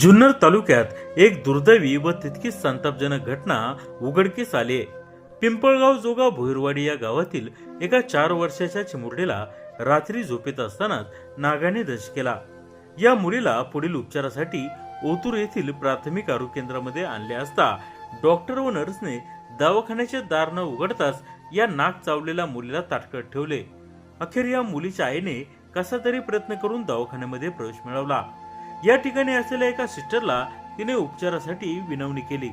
जुन्नर तालुक्यात एक दुर्दैवी व तितकीच संतापजनक घटना उघडकीस आली आहे. पिंपळगाव जोगा भोईरवाडी या गावातील एका चार वर्षाच्या चिमुरडीला रात्री झोपेत असतानाच नागाने दश केला. या मुलीला पुढील उपचारासाठी ओतूर येथील प्राथमिक आरोग्य केंद्रामध्ये आणले असता डॉक्टर व नर्सने दवाखान्याचे दार न उघडताच या नाक चावलेल्या मुलीला ताटकळत ठेवले. अखेर या मुलीच्या आईने कसा तरी प्रयत्न करून दवाखान्यामध्ये प्रवेश मिळवला. या ठिकाणी असलेल्या एका सिस्टरला तिने उपचारासाठी विनवणी केली.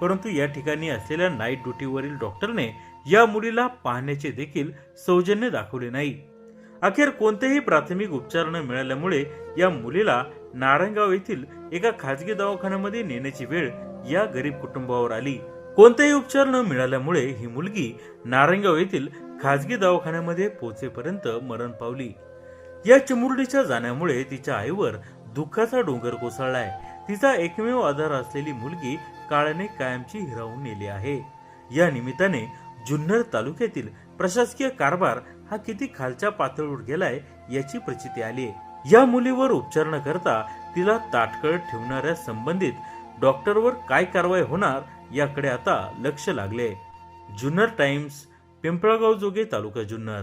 परंतु या ठिकाणी असलेल्या नाईट ड्युटीवरील डॉक्टरने या मुलीला पाहण्याचे देखील सौजन्य दाखवले नाही. अखेर कोणतेही प्राथमिक उपचार न मिळाल्यामुळे या मुलीला नारायणगाव येथील एका खाजगी दवाखान्यामध्ये नेण्याची वेळ या गरीब कुटुंबावर आली. कोणतेही उपचार न मिळाल्यामुळे ही मुलगी नारायणगाव येथील खाजगी दवाखान्यामध्ये पोहोचेपर्यंत मरण पावली. या चिमुरडीच्या जाण्यामुळे तिच्या आईवर दुःखाचा डोंगर कोसळलाय. तिचा एकमेव आधार असलेली मुलगी काळाने कायमची हिरावून नेली आहे. या निमित्ताने जुन्नर तालुक्यातील प्रशासकीय कारभार हा किती खालच्या पातळीवर गेलाय याची प्रचिती आली या मुलीवर उपचार न करता तिला ताटकळत ठेवणाऱ्या संबंधित डॉक्टरवर काय कारवाई होणार याकडे आता लक्ष लागले. जुन्नर टाइम्स पिंपळगाव जोगे तालुका जुन्नर.